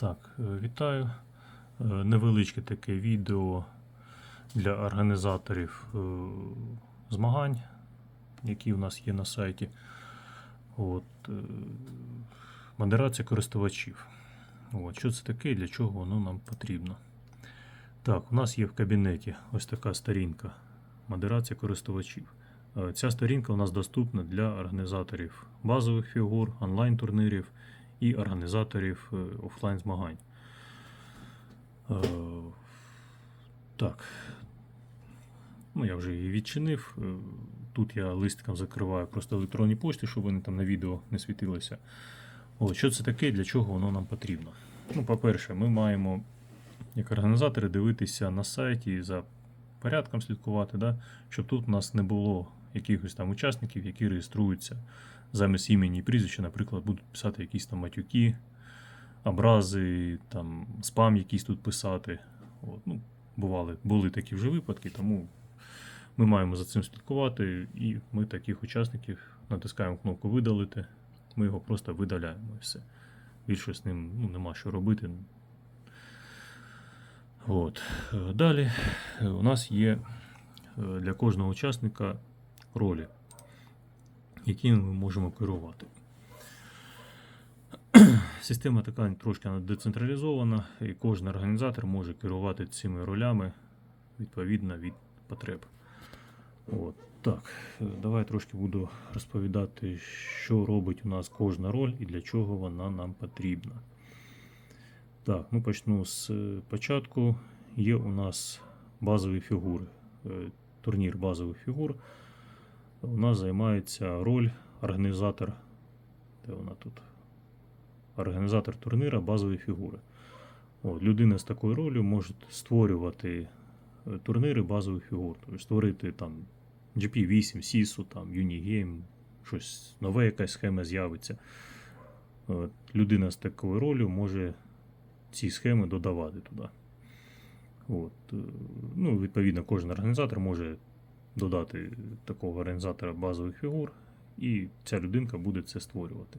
Так, е, вітаю. Е, Невеличке таке відео для організаторів е, змагань, які в нас є на сайті. От, модерація користувачів. От, що це таке і для чого воно нам потрібно? Так, у нас є в кабінеті ось така сторінка модерація користувачів. Ця сторінка у нас доступна для організаторів базових фігур, онлайн-турнірів і організаторів е, офлайн змагань. Е, Так. Ну, я вже її відчинив. Е, Тут я листиком закриваю просто електронні пошти, щоб вони там на відео не світилися. От, що це таке і для чого воно нам потрібно? Ну, по-перше, ми маємо, як організатори, дивитися на сайті за порядком слідкувати, да? щоб тут у нас не було якихось там учасників, які реєструються замість імені і прізвища, наприклад, будуть писати якісь там матюки, образи, там, спам якийсь тут писати. От, ну, бували, були такі вже випадки, тому ми маємо за цим слідкувати, і ми таких учасників натискаємо кнопку видалити, ми його просто видаляємо і все. Більше з ним ну, нема що робити. От. Далі у нас є е, для кожного учасника ролі, якими ми можемо керувати. Система така трошки децентралізована, і кожен організатор може керувати цими ролями відповідно від потреб. От, так, давай трошки буду розповідати, що робить у нас кожна роль і для чого вона нам потрібна. Так, ну почну з е, початку. Є у нас базові фігури. Е, Турнір базових фігур. Нас займається роль організатор. Де вона тут? Організатор турнира базові фігури. От, людина з такою ролью може створювати е, турнири базових фігур. Тобто створити там GP8, SISU, там Unigame, щось нове, якась схема з'явиться. От, людина з такою ролью може ці схеми додавати туди. От. е, Ну, відповідно, кожен організатор може додати такого організатора базових фігур, і ця людинка буде це створювати.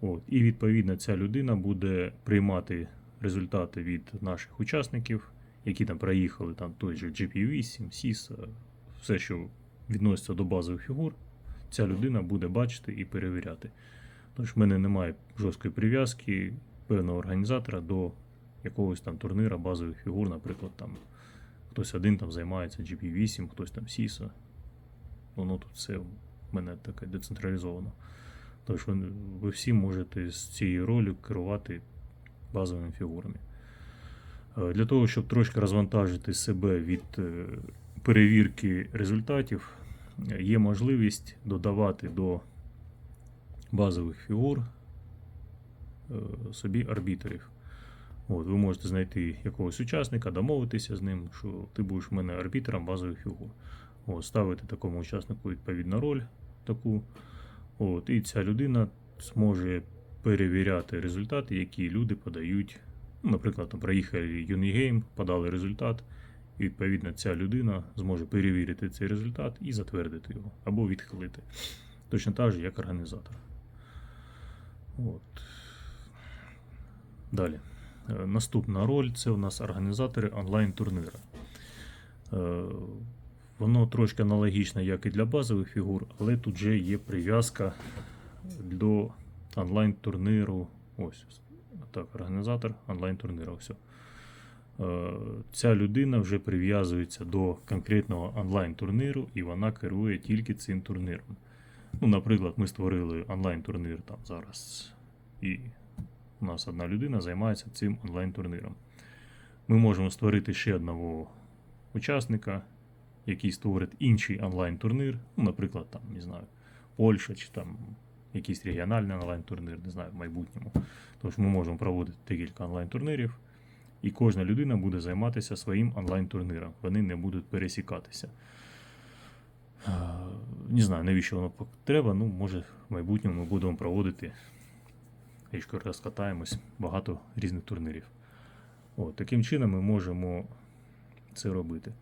От. І відповідно ця людина буде приймати результати від наших учасників, які там проїхали там той же GP8, SIS, все, що відноситься до базових фігур, ця людина буде бачити і перевіряти. Тож в мене немає жорсткої прив'язки певного організатора до якогось там турнира базових фігур, наприклад, там хтось один там займається GP8, хтось там SISA. Воно тут все в мене таке децентралізовано. Тож ви, ви всі можете з цією ролью керувати базовими фігурами. Е, Для того, щоб трошки розвантажити себе від е, перевірки результатів, є можливість додавати до базових фігур е, собі арбітрів. От, ви можете знайти якогось учасника, домовитися з ним, що ти будеш в мене арбітром базових фігур. От, ставити такому учаснику відповідну роль таку. От, і ця людина зможе перевіряти результати, які люди подають. Наприклад, там проїхали Unigame, подали результат, і відповідно ця людина зможе перевірити цей результат і затвердити його або відхилити. Точно так же, як організатор. От. Далі. Е, Наступна роль це у нас організатори онлайн-турнира. Е, Воно трошки аналогічне, як і для базових фігур, але тут вже є прив'язка до онлайн-турниру. Ось. Так, організатор онлайн-турниру. Все. Е, Ця людина вже прив'язується до конкретного онлайн-турниру і вона керує тільки цим турниром. Ну, наприклад, ми створили онлайн-турнир там зараз, і у нас одна людина займається цим онлайн-турниром. Ми можемо створити ще одного учасника, який створить інший онлайн-турнир, ну, наприклад, там, не знаю, Польща чи там якийсь регіональний онлайн-турнир, не знаю, в майбутньому. Тож ми можемо проводити декілька онлайн-турнирів, і кожна людина буде займатися своїм онлайн-турниром. Вони не будуть пересікатися. Не знаю, навіщо воно треба. Ну, може, в майбутньому ми будемо проводити, якщо розкатаємось, багато різних турнірів. От, таким чином ми можемо це робити.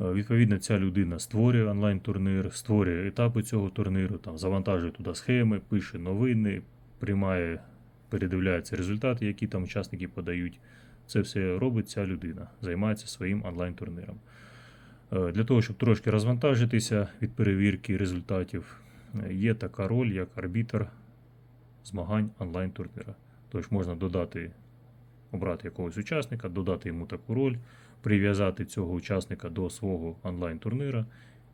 Е, Відповідно, ця людина створює онлайн-турнир, створює етапи цього турниру, там, завантажує туди схеми, пише новини, приймає передивляється результати, які там учасники подають. Це все робить ця людина, займається своїм онлайн-турніром. Е, Для того, щоб трошки розвантажитися від перевірки результатів, е, є така роль, як арбітр змагань онлайн-турніра. Тож можна додати, обрати якогось учасника, додати йому таку роль, прив'язати цього учасника до свого онлайн-турнира,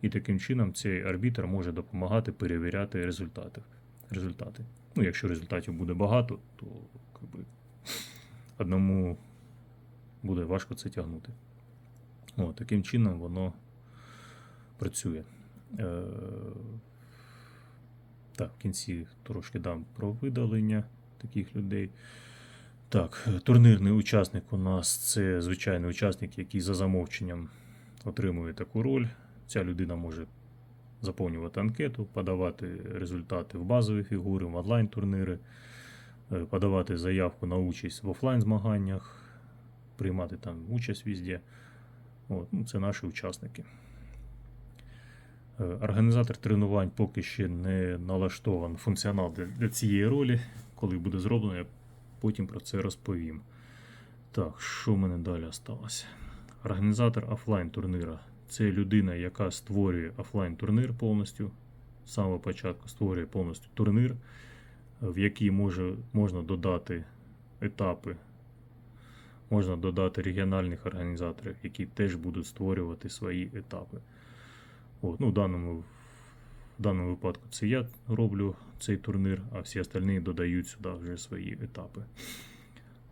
і таким чином цей арбітр може допомагати перевіряти результати. результати. Ну, якщо результатів буде багато, то как би, одному буде важко це тягнути. О, таким чином воно працює. Е, так, в кінці трошки дам про видалення таких людей. Так, турнірний учасник у нас це звичайний учасник, який за замовченням отримує таку роль. Ця людина може заповнювати анкету, подавати результати в базові фігури, в онлайн-турніри, е, подавати заявку на участь в офлайн змаганнях, приймати там участь везде. От, ну, це наші учасники. Е, Організатор тренувань поки ще не налаштований функціонал для, цієї ролі. Коли буде зроблено, я потім про це розповім. Так, що в мене далі осталося? Організатор офлайн турнира це людина, яка створює офлайн турнир повністю. З самого початку створює повністю турнир, в який може, можна додати етапи можна додати регіональних організаторів, які теж будуть створювати свої етапи. От, ну, в, даному, в даному випадку це я роблю цей турнір, а всі остальні додають сюди вже свої етапи.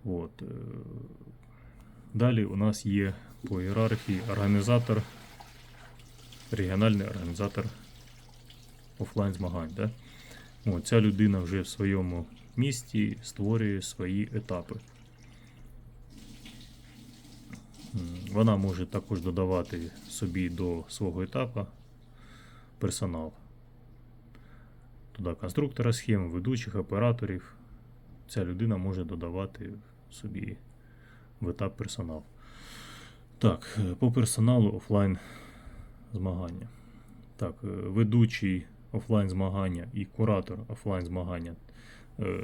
От. е, Далі у нас є по ієрархії організатор, регіональний організатор офлайн змагань. Да? От, ця людина вже в своєму місті створює свої етапи. Вона може також додавати собі до свого етапу персонал. Туди конструктора схем, ведучих, операторів. Ця людина може додавати собі в етап персонал. Так, е, по персоналу офлайн змагання. Так, е, ведучий офлайн змагання і куратор офлайн змагання. Е,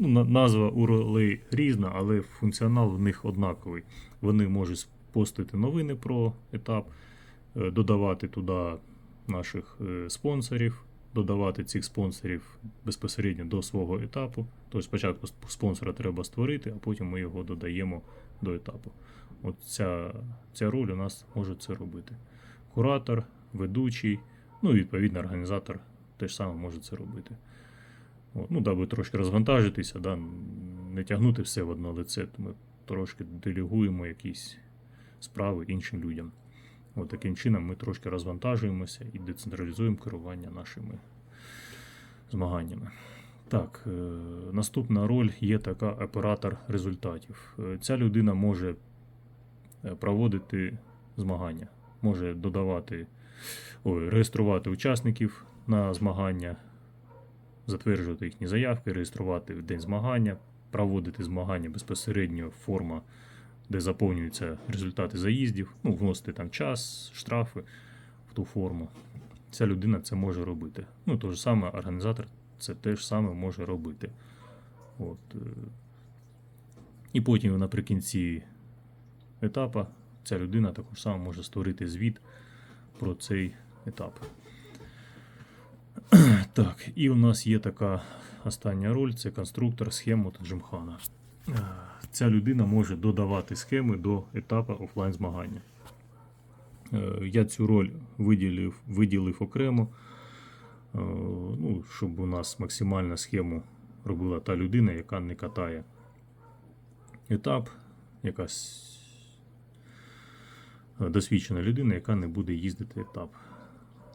ну, Назва у ролей різна, але функціонал в них однаковий. Вони можуть постити новини про етап, додавати туди наших е, спонсорів, додавати цих спонсорів безпосередньо до свого етапу. Тобто спочатку спонсора треба створити, а потім ми його додаємо до етапу. От ця, ця роль у нас може це робити. Куратор, ведучий, ну і відповідно організатор теж саме може це робити. От, ну, даби трошки розвантажитися, да, не тягнути все в одне лице, то ми трошки делегуємо якісь справи іншим людям. От таким чином ми трошки розвантажуємося і децентралізуємо керування нашими змаганнями. Так, е, наступна роль є така оператор результатів. Е, Ця людина може е, проводити змагання, може додавати, ой, реєструвати учасників на змагання, затверджувати їхні заявки, реєструвати в день змагання, проводити змагання безпосередньо форма, де заповнюються результати заїздів, ну, вносити там час, штрафи в ту форму. Ця людина це може робити. Ну, то ж саме організатор це теж саме може робити. От. е. І потім наприкінці етапу ця людина також сама може створити звіт про цей етап. Так, і у нас є така остання роль це конструктор схему Таджимхана. Е, Ця людина може додавати схеми до етапу офлайн змагання. Е, Я цю роль виділив, виділив окремо, е, ну, щоб у нас максимально схему робила та людина, яка не катає етап, якась е, досвідчена людина, яка не буде їздити етап.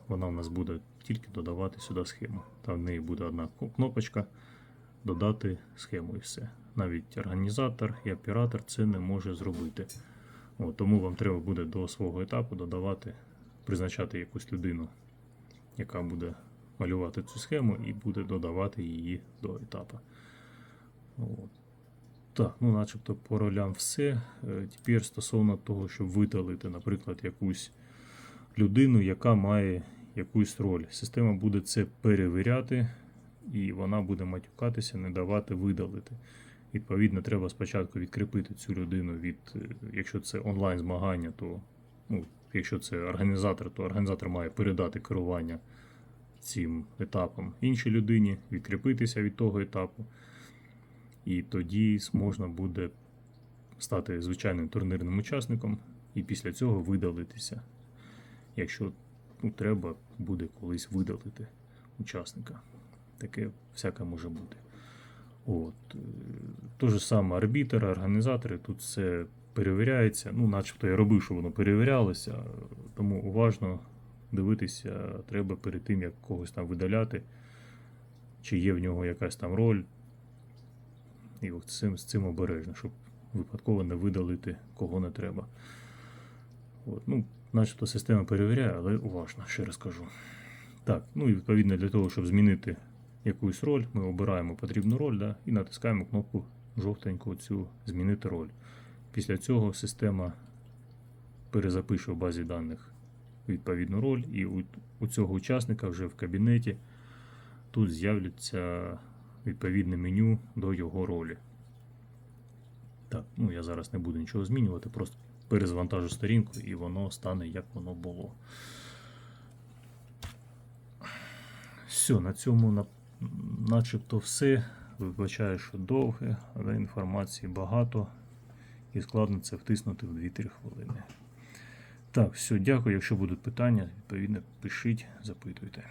Вона у нас буде тільки додавати сюди схему. Там в неї буде одна кнопочка додати схему і все. Навіть організатор і оператор це не може зробити. От, тому вам треба буде до свого етапу додавати, призначати якусь людину, яка буде малювати цю схему і буде додавати її до етапу. От. Так, ну начебто по ролям все. Е, Тепер стосовно того, щоб видалити, наприклад, якусь людину, яка має якусь роль. Система буде це перевіряти. І вона буде матюкатися, не давати видалити. Відповідно, треба спочатку відкріпити цю людину від, е, якщо це онлайн змагання, то ну, якщо це організатор, то організатор має передати керування цим етапом іншій людині, відкріпитися від того етапу. І тоді можна буде стати звичайним турнірним учасником і після цього видалитися. Якщо ну, треба буде колись видалити учасника. Таке всяке може бути. От. е, То же саме арбітери, організатори, тут все перевіряється. Ну, начебто я робив, що воно перевірялося, тому уважно дивитися треба перед тим, як когось там видаляти, чи є в нього якась там роль. І от цим, з цим обережно, щоб випадково не видалити кого не треба. От, ну, начебто система перевіряє, але уважно, ще раз кажу. Так, ну і відповідно для того, щоб змінити якусь роль, ми обираємо потрібну роль да, і натискаємо кнопку жовтеньку цю Змінити роль. Після цього система перезапише в базі даних відповідну роль, і у, у цього учасника вже в кабінеті тут з'являться відповідне меню до його ролі. Так, ну я зараз не буду нічого змінювати, просто перезвантажу сторінку і воно стане як воно було. Все, на цьому начебто все. Вибачаю, що довге, але інформації багато і складно це втиснути в 2-3 хвилини. Так, все, дякую. Якщо будуть питання, відповідно, пишіть, запитуйте.